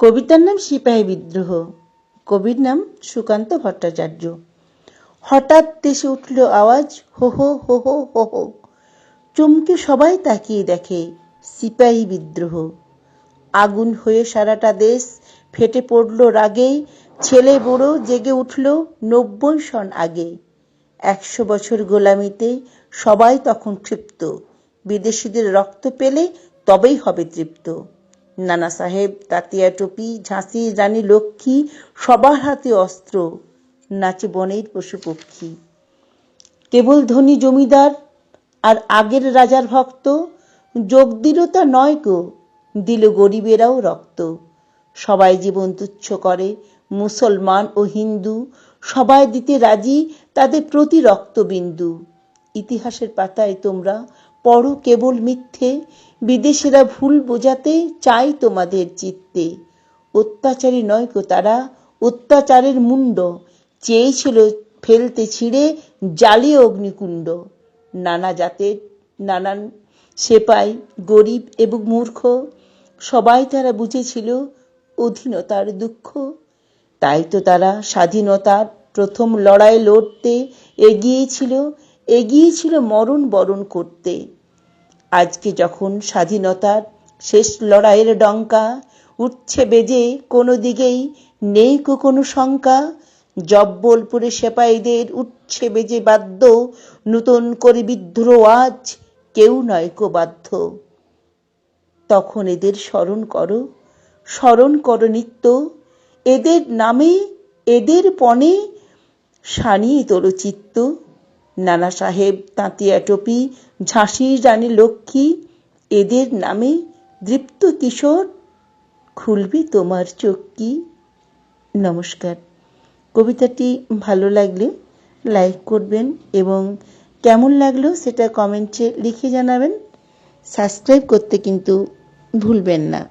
কবিতার নাম সিপাহী বিদ্রোহ। কবির নাম সুকান্ত ভট্টাচার্য। হঠাৎ দেশে উঠল আওয়াজ, হো হো হো হো হো হো। চমকে সবাই তাকিয়ে দেখে সিপাহী বিদ্রোহ। আগুন হয়ে সারাটা দেশ ফেটে পড়ল রাগে, ছেলে বুড়ো জেগে উঠল নব্বই সন আগে। একশো বছর গোলামিতে সবাই তখন তৃপ্ত। বিদেশিদের রক্ত পেলে তবেই হবে তৃপ্ত। নানা সাহেব, তাতিয়া টুপি, ঝাঁসি, রানী লক্ষ্মী, সবার হাতে অস্ত্র, নাচে বনের পশু পক্ষী। কেবল ধনী জমিদার আর আগের রাজার ভক্ত, যোগ দিল তা নয় গো, দিল গরিবেরাও রক্ত। সবাই জীবন তুচ্ছ করে, মুসলমান ও হিন্দু, সবাই দিতে রাজি তাদের প্রতি রক্তবিন্দু। ইতিহাসের পাতায় তোমরা পড়ো কেবল মিথ্যে, বিদেশিরা ভুল বোঝাতে চাই তোমাদের চিত্তে। অত্যাচারী নয় গো তারা, অত্যাচারের মুন্ড চেয়েছিল ফেলতে ছিঁড়ে জ্বালিয়ে অগ্নিকুণ্ড। নানা জাতের, নানান সেপাই, গরিব এবং মূর্খ, সবাই তারা বুঝেছিল অধীনতার দুঃখ। তাই তো তারা স্বাধীনতার প্রথম লড়াই লড়তে এগিয়েছিল এগিয়েছিল মরণ বরণ করতে। আজকে যখন স্বাধীনতার শেষ লড়াইয়ের ডঙ্কা উঠছে বেজে, কোনো দিকেই নেই কোনো শঙ্কা। জব্বলপুরে সেপাইদের উঠছে বেজে বাদ্য, নূতন করে বিদ্রোহ আজ কেউ নয় কো বাধ্য। তখন এদের স্মরণ করো স্মরণ করো নিত্য, এদের নামে, এদের পণে সানিয়ে তোলো চিত্ত। নানা সাহেব তাঁতিয়া টপি, ঝাঁসির রানী লক্ষ্মী, এদের নামে দৃপ্ত কিশোর খুলবে তোমার চোখকি নমস্কার। কবিতাটি ভালো লাগলে লাইক করবেন এবং কেমন লাগল সেটা কমেন্টে লিখে জানাবেন। সাবস্ক্রাইব করতে কিন্তু ভুলবেন না।